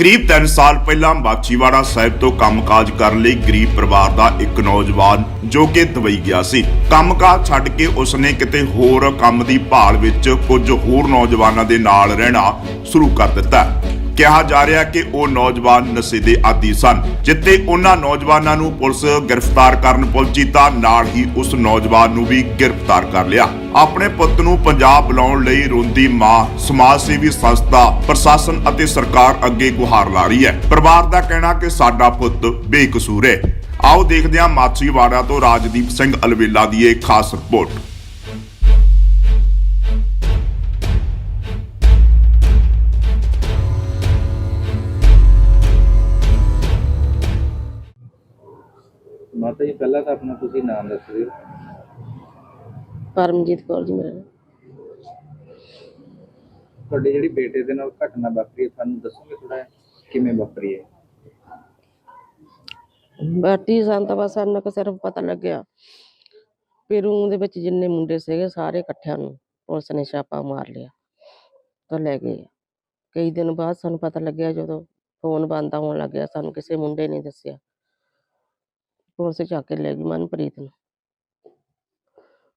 ਕਰੀਬ 3 ਸਾਲ ਪਹਿਲਾਂ ਮਾਛੀਵਾੜਾ ਸਾਹਿਬ ਤੋਂ ਕੰਮਕਾਜ ਕਰਨ ਲਈ ਗਰੀਬ ਪਰਿਵਾਰ ਦਾ ਇੱਕ ਨੌਜਵਾਨ ਜੋ ਕਿ ਦੁਬਈ ਗਿਆ ਸੀ। ਕੰਮਕਾਜ ਛੱਡ ਕੇ ਉਸਨੇ ਕਿਤੇ ਹੋਰ ਕੰਮ ਦੀ ਭਾਲ ਵਿੱਚ ਕੁਝ ਹੋਰ ਨੌਜਵਾਨਾਂ ਦੇ ਨਾਲ ਰਹਿਣਾ ਸ਼ੁਰੂ ਕਰ ਦਿੱਤਾ। ਕਿਹਾ ਜਾ ਰਿਹਾ ਕਿ ਉਹ ਨੌਜਵਾਨ ਨਸ਼ੇ ਦੇ ਆਦੀ ਸਨ ਜਿੱਤੇ ਉਹਨਾਂ ਨੌਜਵਾਨਾਂ ਨੂੰ ਪੁਲਿਸ ਗ੍ਰਿਫਤਾਰ ਕਰਨ ਪਹੁੰਚੀ ਤਾਂ ਨਾਲ ਹੀ ਉਸ ਨੌਜਵਾਨ ਨੂੰ ਵੀ ਗ੍ਰਿਫਤਾਰ ਕਰ ਲਿਆ। ਆਪਣੇ ਪੁੱਤ ਨੂੰ ਪੰਜਾਬ ਬੁਲਾਉਣ ਲਈ ਰੋਂਦੀ ਮਾਂ ਸਮਾਜ ਸੇਵੀ ਸੰਸਥਾ, ਪ੍ਰਸ਼ਾਸਨ ਅਤੇ ਸਰਕਾਰ ਅੱਗੇ ਗੁਹਾਰ ਲਾ ਰਹੀ ਹੈ। ਪਰਿਵਾਰ ਦਾ ਕਹਿਣਾ ਕਿ ਸਾਡਾ ਪੁੱਤ ਬੇਕਸੂਰ ਹੈ। ਆਓ ਦੇਖਦੇ ਹਾਂ ਮਾਛੀਵਾੜਾ ਤੋਂ ਰਾਜਦੀਪ ਸਿੰਘ ਅਲਵੇਲਾ ਦੀ ਇਹ ਖਾਸ ਰਿਪੋਰਟ। ਮਾਤਾ ਜੀ ਪਹਿਲਾਂ ਤਾਂ ਆਪਣਾ ਤੁਸੀਂ ਨਾਮ ਦੱਸ ਦਿਓ। ਪਰਮਜੀਤ ਕੌਰ ਜੀ ਮੇਰਾ ਨਾਮ। ਤੁਹਾਡੇ ਜਿਹੜੀ ਬੇਟੇ ਦੇ ਨਾਲ ਘਟਨਾ ਵਾਪਰੀ ਹੈ ਤੁਹਾਨੂੰ ਦੱਸੋਗੇ ਥੋੜਾ ਕਿਵੇਂ ਵਾਪਰੀ ਹੈ? ਬਾਟੀ ਸੰਤ ਬਸ ਸਾਨੂੰ ਕਿ ਸਿਰਫ ਪਤਾ ਲੱਗਿਆ ਵੀ ਰੂਮ ਦੇ ਵਿੱਚ ਜਿੰਨੇ ਮੁੰਡੇ ਸੀਗੇ ਸਾਰੇ ਇਕੱਠਿਆਂ ਨੂੰ ਪੁਲਿਸ ਨੇ ਛਾਪਾ ਮਾਰ ਲਿਆ ਤਾਂ ਲੈ ਗਏ। ਕਈ ਦਿਨ ਬਾਅਦ ਸਾਨੂੰ ਪਤਾ ਲੱਗਿਆ ਜਦੋਂ ਫੋਨ ਬੰਦ ਹੋਣ ਲੱਗਿਆ ਸਾਨੂੰ ਕਿਸੇ ਮੁੰਡੇ ਨੇ ਦੱਸਿਆ। ਪੁਲਿਸ ਚੱਕ ਕੇ ਲੈ ਗਈ ਮਨਪ੍ਰੀਤ ਨੂੰ।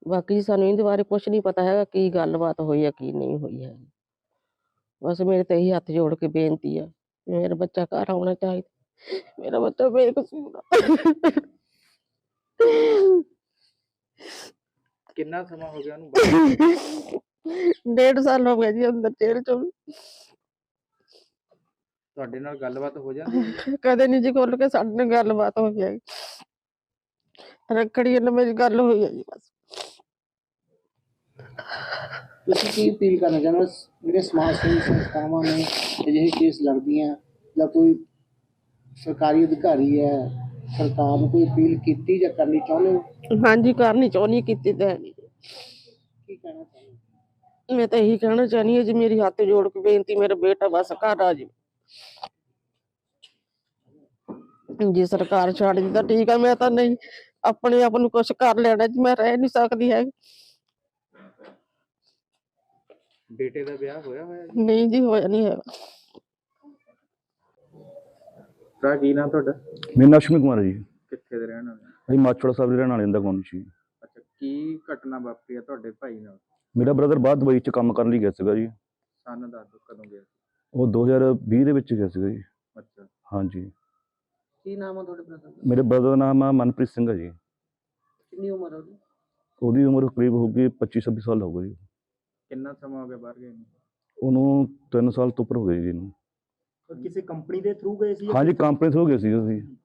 ਬਾਕੀ ਸਾਨੂੰ ਇਹਦੇ ਬਾਰੇ ਕੁਝ ਨਹੀਂ ਪਤਾ ਹੈਗਾ ਕੀ ਗੱਲਬਾਤ ਹੋਈ ਹੈ ਕੀ ਨਹੀਂ ਹੋਈ ਹੈ। ਬਸ ਮੇਰੇ ਤੇ ਇਹੀ ਹੱਥ ਜੋੜ ਕੇ ਬੇਨਤੀ ਆ ਮੇਰਾ ਬੱਚਾ ਘਰ ਆਉਣਾ ਚਾਹੀਦਾ। ਮੇਰਾ ਬੱਚਾ ਬੇਕਸੂਰ ਕਿੰਨਾ ਸਮਾਂ ਹੋ ਗਿਆ ਉਹਨੂੰ? ਡੇਢ ਸਾਲ ਹੋ ਗਿਆ ਜੀ ਅੰਦਰ ਜੇਲ੍ਹ ਚ ਤੁਹਾਡੇ ਨਾਲ ਗੱਲਬਾਤ ਹੋ ਜਾਂਦੀ ਹੈ? ਕਦੇ ਨਹੀਂ ਜੀ ਖੁੱਲ ਕੇ ਸਾਡੇ ਨਾਲ ਗੱਲਬਾਤ ਹੈ ਰੱਖੜੀ ਨਾਲ ਮੇਰੀ ਗੱਲ ਹੋਈ ਹੈ ਜੀ ਬਸ। ਤੁਸੀਂ ਕੀ ਅਪੀਲ ਕਰਨਾ ਚਾਹੁੰਦੇ ਹੋ? ਜਿਹੜੇ ਸਮਾਜ ਸੇਵੀ ਸੰਸਥਾਵਾਂ ਨੇ ਅਜਿਹੇ ਕੇਸ ਲੜਦੀਆਂ ਜਾਂ ਕੋਈ ਸਰਕਾਰੀ ਅਧਿਕਾਰੀ ਹੈ ਸਰਕਾਰ ਨੂੰ ਕੋਈ ਅਪੀਲ ਕੀਤੀ ਜਾਂ ਕਰਨੀ ਚਾਹੁੰਦੇ ਹੋ? ਹਾਂਜੀ ਕਰਨੀ ਚਾਹੁੰਦੀ ਕੀਤੀ ਤਾਂ ਹੈ ਨੀ। ਕੀ ਕਹਿਣਾ ਚਾਹੁੰਦੇ ਹੋ? ਮੈਂ ਤਾਂ ਇਹੀ ਕਹਿਣਾ ਚਾਹਨੀ ਹਾਂ ਜੀ ਮੇਰੀ ਹੱਥ ਜੋੜ ਕੇ ਬੇਨਤੀ ਮੇਰਾ ਬੇਟਾ ਬਸ ਘਰ ਆ ਜੀ ਜੇ ਸਰਕਾਰ ਛੱਡ ਦੀ ਤਾਂ ਠੀਕ ਆ ਮੈਂ ਤਾਂ ਨਹੀਂ ਆਪਣੇ ਆਪ ਨੂੰ ਕੁਝ ਕਰ ਲੈਣਾ ਜੀ ਮੈਂ ਰਹਿ ਨਹੀਂ ਸਕਦੀ ਹੈ ਬੇਟੇ ਦਾ ਵਿਆਹ ਹੋਇਆ ਹੋਇਆ ਜੀ? ਨਹੀਂ ਜੀ ਹੋਇਆ ਨਹੀਂ ਹੈਗਾ। ਤਾਂ ਕੀ ਨਾਮ ਤੁਹਾਡਾ? ਮੇਰਾ ਨਾਮ ਕੁਮਾਰ ਹੈ ਜੀ। ਕਿੱਥੇ ਦੇ ਰਹਿਣ ਵਾਲੇ? ਅਸੀਂ ਮਾਛੋੜਾ ਸਾਹਿਬ ਦੇ ਰਹਿਣ ਵਾਲੇ ਦਾ ਕੌਣ ਸੀ ਅੱਛਾ ਕੀ ਘਟਨਾ ਵਾਪਰੀ ਹੈ ਤੁਹਾਡੇ ਭਾਈ ਨਾਲ? ਮੇਰਾ ਬ੍ਰਦਰ ਬਾਹਰ ਦੁਬਈ ਚ ਕੰਮ ਕਰਨ ਲਈ ਗਿਆ ਸੀਗਾ ਜੀ। ਸਨ ਦੱਸ ਦਿਓ ਕਦੋਂ ਗਿਆ? ਉਹ 2020 ਦੇ ਵਿੱਚ ਗਿਆ ਸੀਗਾ ਜੀ। ਅੱਛਾ। ਹਾਂਜੀ। ਕੀ ਨਾਮ ਹੈ ਤੁਹਾਡੇ ਬ੍ਰਦਰ ਦਾ? ਮੇਰੇ ਬ੍ਰਦਰ ਦਾ ਨਾਮ ਆ ਮਨਪ੍ਰੀਤ ਸਿੰਘ ਹੈ ਜੀ। ਕਿੰਨੀ ਉਮਰ ਹੈ ਉਹਦੀ? ਉਹਦੀ ਉਮਰ ਕਰੀਬ ਹੋਊਗੀ 25 26 ਸਾਲ ਹੋਊਗੀ ਜੀ। ਕਿੰਨਾ ਸਮਾਂ ਹੋ ਗਿਆ ਬਾਹਰ ਗਏ ਨੂੰ? ਉਹਨੂੰ 3 ਸਾਲ ਤੋਂ ਉੱਪਰ ਹੋ ਗਏ ਜੀ ਇਹਨੂੰ। ਕਿਸੇ ਕੰਪਨੀ ਦੇ ਥਰੂ ਗਏ ਸੀ ਜਾਂ ਹਾਂਜੀ ਕਿਸ- ਕੰਪਨੀ ਤੋਂ ਹੋ ਗਏ ਸੀ ਅਸੀਂ।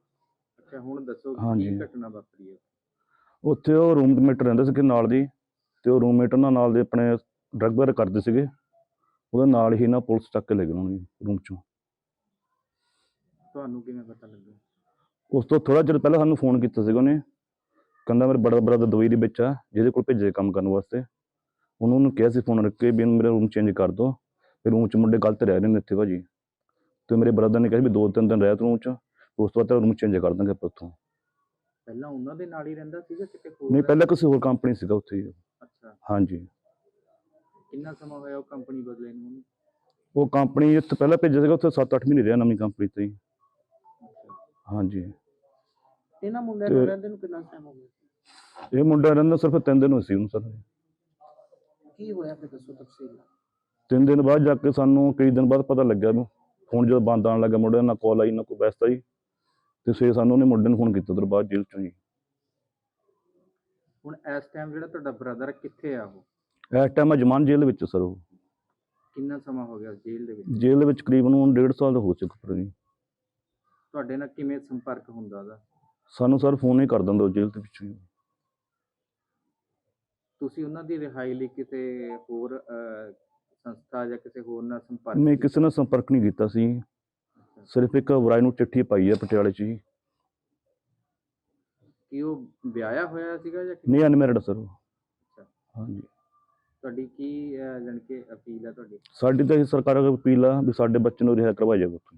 ਅੱਛਾ ਹੁਣ ਦੱਸੋ ਕਿ ਹਾਂਜੀ। ਕੀ ਘਟਨਾ ਵਾਪਰੀ ਹੈ? ਉੱਥੇ ਉਹ ਰੂਮਮੇਟ ਰਹਿੰਦੇ ਸੀਗੇ ਨਾਲ ਦੀ ਤੇ ਉਹ ਰੂਮਮੇਟ ਉਹਨਾਂ ਨਾਲ ਦੇ ਆਪਣੇ ਡਰੱਗ ਵਗੈਰਾ ਕਰਦੇ ਸੀਗੇ। ਉਹਦੇ ਨਾਲ ਹੀ ਨਾ ਪੁਲਿਸ ਚੱਕ ਕੇ ਲੈ ਗਏ ਉਹਨਾਂ ਨੂੰ ਰੂਮ ਚੋਂ। ਤੁਹਾਨੂੰ ਕਿਵੇਂ ਪਤਾ ਲੱਗਾ ਉਸ ਤੋਂ ਥੋੜਾ ਚਿਰ ਪਹਿਲਾਂ ਸਾਨੂੰ ਫੋਨ ਕੀਤਾ ਸੀਗਾ ਉਹਨੇ। ਕਹਿੰਦਾ ਮੇਰੇ ਬੜਾ ਬ੍ਰਦਰ ਦੁਬਈ ਦੇ ਵਿੱਚ ਆ ਜਿਹਦੇ ਕੋਲ ਭੇਜੇ ਕੰਮ ਕਰਨ ਵਾਸਤੇ। ਉਹਨੂੰ ਉਹਨੂੰ ਕਿਹਾ ਸੀ ਫੋਨ ਰੱਖ ਕੇ ਵੀ ਮੇਰਾ ਰੂਮ ਚੇਂਜ ਕਰ ਦਿਓ ਤੇ ਰੂਮ 'ਚ ਮੁੰਡੇ ਗਲਤ ਰਹਿ ਰਹੇ ਨੇ ਇੱਥੇ ਭਾਜੀ। ਤੇ ਮੇਰੇ ਬ੍ਰਦਰ ਨੇ ਕਿਹਾ ਵੀ ਦੋ ਤਿੰਨ ਦਿਨ ਰਹਿ ਤੂੰ ਰੂਮ 'ਚ ਉਸ ਤੋਂ ਬਾਅਦ ਰੂਮ ਚੇਂਜ ਕਰ ਦਾਂਗੇ ਆਪਾਂ ਉੱਥੋਂ। ਪਹਿਲਾਂ ਉਹਨਾਂ ਦੇ ਨਾਲ ਹੀ ਰਹਿੰਦਾ ਸੀਗਾ ਕਿਤੇ ਹੋਰ ਨਹੀਂ ਪਹਿਲਾਂ ਕਿਸੇ ਹੋਰ ਕੰਪਨੀ ਸੀਗਾ ਉੱਥੇ ਹੀ। ਅੱਛਾ। ਹਾਂਜੀ। ਕਿੰਨਾ ਸਮਾਂ ਹੋਇਆ ਉਹ ਕੰਪਨੀ ਬਦਲੇ ਨੂੰ? ਉਹ ਕੰਪਨੀ ਇੱਥੇ ਪਹਿਲਾਂ ਭੇਜਿਆ ਸੀਗਾ ਉੱਥੇ 7-8 ਮਹੀਨੇ ਰਿਹਾ ਨਵੀਂ ਕੰਪਨੀ ਤੇ ਹੀ। ਹਾਂਜੀ। ਇਹਨਾਂ ਮੁੰਡਿਆਂ ਤੇ- ਨਾਲ ਰਹਿੰਦੇ ਨੂੰ ਕਿੰਨਾ ਟਾਈਮ ਹੋ ਗਿਆ? ਇਹ ਮੁੰਡਾ ਰਹਿੰਦਾ ਸਿਰਫ ਤਿੰਨ ਦਿਨ ਹੋਏ ਸੀ ਉਹਨੂੰ ਸਰ। ਕੀ ਹੋਇਆ ਫਿਰ ਦੱਸੋ ਤਫਸੀਲ ਤਿੰਨ ਦਿਨ ਬਾਅਦ ਜਾ ਕੇ ਸਾਨੂੰ ਕਈ ਦਿਨ ਬਾਅਦ ਪਤਾ ਲੱਗਿਆ ਨੂੰ ਫੋਨ ਜਦੋਂ ਬੰਦ ਆਉਣ ਲੱਗਾ ਮੁੰਡੇ ਨਾਲ ਕਾਲ ਆਈ ਨਾ ਕੋਈ ਵੈਸਤਾ ਜੀ ਤੇ ਸਵੇਰੇ ਸਾਨੂੰ ਉਹਨੇ ਮੁੰਡੇ ਨੂੰ ਫੋਨ ਕੀਤਾ ਬਾਅਦ ਜੇਲ੍ਹ ਚੋਂ ਜੀ। ਹੁਣ ਇਸ ਟਾਈਮ ਜਿਹੜਾ ਤੁਹਾਡਾ ਬ੍ਰਦਰ ਕਿੱਥੇ ਆ ਉਹ? ਇਸ ਟਾਈਮ ਜਮਾਨ ਜੇਲ੍ਹ ਵਿੱਚ ਸਰ ਉਹ। ਕਿੰਨਾ ਸਮਾਂ ਹੋ ਗਿਆ ਜੇਲ੍ਹ ਦੇ ਵਿੱਚ? ਜੇਲ੍ਹ ਦੇ ਵਿੱਚ ਕਰੀਬਨ ਹੁਣ ਡੇਢ ਸਾਲ ਦਾ ਹੋ ਚੁੱਕਾ ਪਰ ਜੀ। ਤੁਹਾਡੇ ਨਾਲ ਕਿਵੇਂ ਸੰਪਰਕ ਹੁੰਦਾ ਉਹਦਾ ਸਾਨੂੰ ਸਰ ਫੋਨ ਹੀ ਕਰ ਦਿੰਦਾ ਉਹ ਜੇਲ੍ਹ ਦੇ ਵਿੱਚੋਂ ਹੀ ਤੁਸੀਂ ਉਹਨਾਂ ਦੀ ਰਿਹਾਈ ਲਈ ਕਿਤੇ ਹੋਰ ਅਹ, ਸੰਸਥਾ ਜਾਂ ਕਿਸੇ ਹੋਰ ਨਾਲ ਸੰਪਰਕ ਨਹੀਂ ਕੀਤਾ? ਕਿਸੇ ਨਾਲ ਸੰਪਰਕ ਨਹੀਂ ਕੀਤਾ ਸੀ। ਸਿਰਫ ਇੱਕ ਵਰਾਈ ਨੂੰ ਚਿੱਠੀ ਪਾਈ ਹੈ ਪਟਿਆਲੇ 'ਚ ਜੀ ਕੀ ਉਹ ਵਿਆਹਿਆ ਹੋਇਆ ਸੀਗਾ ਜਾਂ ਕਿਵੇਂ? ਨਹੀਂ ਅਨਮੈਰਿਡ ਸਰ। ਹਾਂਜੀ ਤੁਹਾਡੀ ਕੀ ਕਿ ਅਪੀਲ ਹੈ ਤੁਹਾਡੀ ਸਾਡੀ ਤਾਂ ਇਹ ਸਰਕਾਰ ਅੱਗੇ ਅਪੀਲ ਆ ਵੀ ਸਾਡੇ ਬੱਚੇ ਨੂੰ ਰਿਹਾ ਕਰਵਾਇਆ ਜਾਵੇ ਉੱਥੋਂ